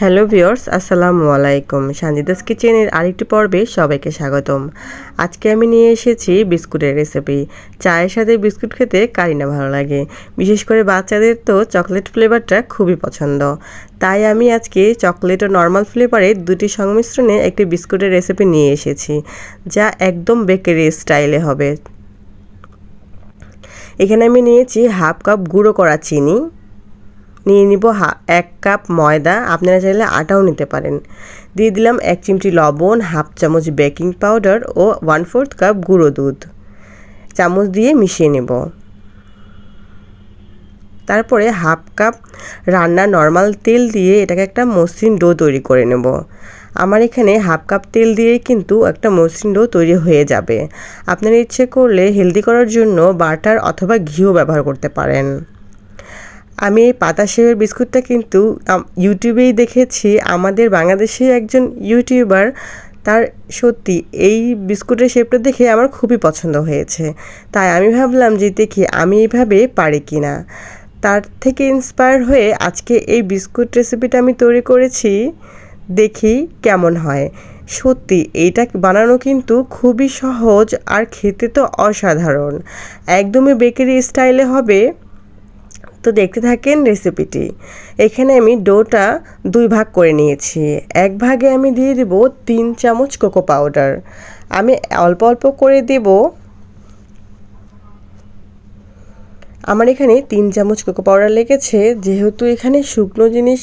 Hello viewers আসসালামু আলাইকুম। সানজিদাস কিচেনের আরেকটি পর্বে সবাইকে স্বাগতম। আজকে আমি নিয়ে এসেছি বিস্কুটের রেসিপি। চায়ের সাথে বিস্কুট খেতে কারি না ভালো লাগে। বিশেষ করে বাচ্চাদের তো চকলেট ফ্লেভারটা খুবই পছন্দ। তাই আমি আজকে চকলেট ও নর্মাল ফ্লেভারের দুটি সংমিশ্রণে একটি বিস্কুটের রেসিপি নিয়ে এসেছি, যা একদম বেকারি স্টাইলে হবে। এখানে আমি নিয়েছি হাফ কাপ গুঁড়ো করা চিনি নিয়ে নিব এক কাপ ময়দা। আপনারা চাইলে আটাও নিতে পারেন। দিয়ে দিলাম এক চিমটি লবণ, হাফ চামচ বেকিং পাউডার ও ওয়ান ফোর্থ কাপ গুঁড়ো দুধ। চামচ দিয়ে মিশিয়ে নেব। তারপরে হাফ কাপ রান্না নর্মাল তেল দিয়ে এটাকে একটা মসৃণ ডো তৈরি করে নেব। আমার এখানে হাফ কাপ তেল দিয়েই কিন্তু একটা মসৃণ ডো তৈরি হয়ে যাবে। আপনারা ইচ্ছে করলে হেলদি করার জন্য বাটার অথবা ঘিও ব্যবহার করতে পারেন। আমি এই পাতা সেবের বিস্কুটটা কিন্তু ইউটিউবেই দেখেছি। আমাদের বাংলাদেশে একজন ইউটিউবার, তার সত্যি এই বিস্কুটের শেপটা দেখে আমার খুবই পছন্দ হয়েছে। তাই আমি ভাবলাম যে দেখি আমি এইভাবে পারি কি না তার থেকে ইন্সপায়ার হয়ে আজকে এই বিস্কুট রেসিপিটা আমি তৈরি করেছি। দেখি কেমন হয়। সত্যি এইটা বানানো কিন্তু খুবই সহজ আর খেতে তো অসাধারণ। একদমই বেকারি স্টাইলে হবে। তো দেখতে থাকেন রেসিপিটি এখানে আমি ডোটা দুই ভাগ করে নিয়েছি। এক ভাগে আমি দিয়ে দেব তিন চামচ কোকো পাউডার আমি অল্প অল্প করে দেব। আমার এখানে তিন চামচ কোকো পাউডার লেগেছে। যেহেতু এখানে শুকনো জিনিস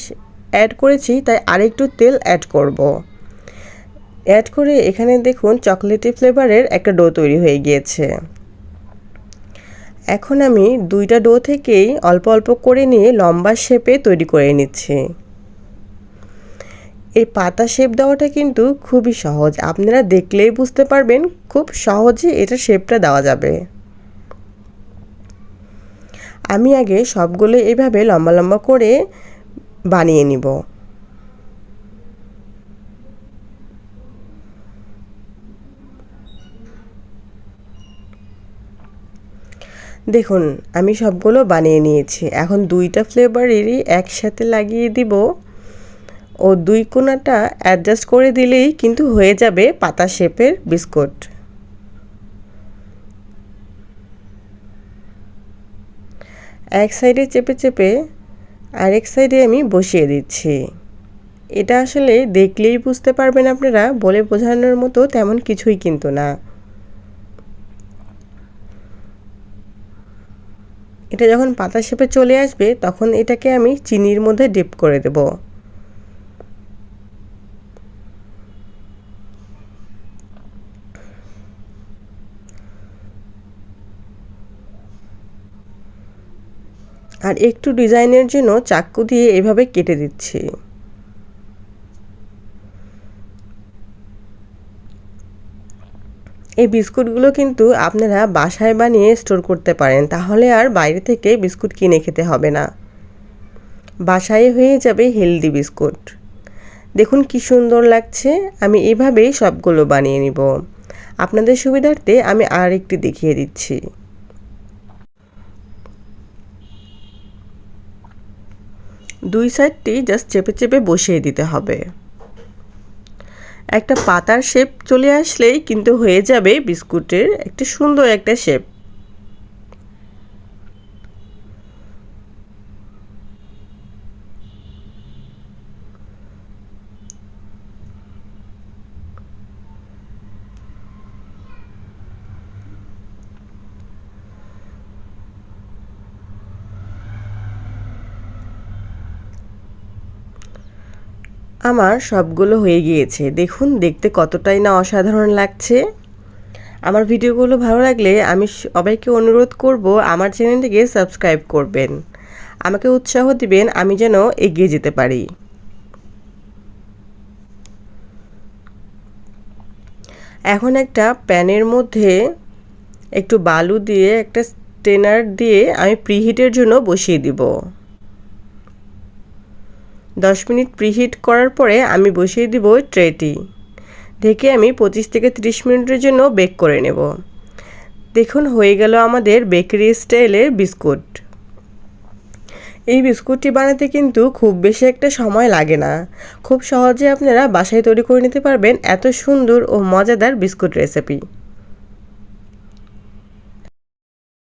অ্যাড করেছি, তাই আরেকটু তেল অ্যাড করব। অ্যাড করে এখানে দেখুন চকলেটি ফ্লেভারের একটা ডো তৈরি হয়ে গিয়েছে। এখন আমি দুইটা ডো থেকেই অল্প অল্প করে নিয়ে লম্বা শেপে তৈরি করে নিচ্ছি। এই পাতা শেপ দেওয়াটা কিন্তু খুবই সহজ। আপনারা দেখলেই বুঝতে পারবেন খুব সহজে এটা শেপটা দেওয়া যাবে। আমি আগে সবগুলো এভাবে লম্বা লম্বা করে বানিয়ে নিব। দেখুন, আমি সবগুলো বানিয়ে নিয়েছি। এখন দুইটা ফ্লেভারেরই একসাথে লাগিয়ে দিব। ও দুই কোনাটা অ্যাডজাস্ট করে দিলেই কিন্তু হয়ে যাবে পাতা শেপের বিস্কুট। এক সাইডে চেপে চেপে আরেক সাইডে আমি বসিয়ে দিচ্ছি। এটা আসলে দেখলেই বুঝতে পারবেন আপনারা, বলে বোঝানোর মতো তেমন কিছুই কিন্তু না। এটা যখন পাতা শেপে চলে আসবে, তখন এটাকে আমি চিনির মধ্যে ডিপ করে দেব। আর একটু ডিজাইনের জন্য চাক্কু দিয়ে এভাবে কেটে দিচ্ছি। এই বিস্কুটগুলো কিন্তু আপনারা বাসায় বানিয়ে স্টোর করতে পারেন, তাহলে আর বাইরে থেকে বিস্কুট কিনে খেতে হবে না। বাসায় হয়ে যাবে হেলদি বিস্কুট। দেখুন কি সুন্দর লাগছে, আমি এভাবেই সবগুলো বানিয়ে নিব। আপনাদের সুবিধার্থে আমি আর একটি দেখিয়ে দিচ্ছি। দুই সাইডটি জাস্ট চেপে চেপে বসিয়ে দিতে হবে। একটা পাতার শেপ চলে আসলেই কিন্তু হয়ে যাবে বিস্কুটের একটা সুন্দর একটা শেপ আমার সবগুলো হয়ে গিয়েছে। দেখুন, দেখতে কতটাই না অসাধারণ লাগছে। আমার ভিডিওগুলো ভালো লাগলে আমি সবাইকে অনুরোধ করব আমার চ্যানেলটিকে সাবস্ক্রাইব করবেন। আমাকে উৎসাহ দিবেন আমি যেন এগিয়ে যেতে পারি। এখন একটা প্যানের মধ্যে একটু বালু দিয়ে, একটা স্টেনার দিয়ে আমি প্রিহিটের জন্য বসিয়ে দিব। দশ মিনিট প্রিহিট করার পরে আমি বসিয়ে দিব ট্রেটি ঢেকে আমি পঁচিশ থেকে ত্রিশ মিনিটের জন্য বেক করে নেব। দেখুন, হয়ে গেল আমাদের বেকারি স্টাইলের বিস্কুট। এই বিস্কুটটি বানাতে কিন্তু খুব বেশি একটা সময় লাগে না। খুব সহজে আপনারা বাসায় তৈরি করে নিতে পারবেন এত সুন্দর ও মজাদার বিস্কুট রেসিপি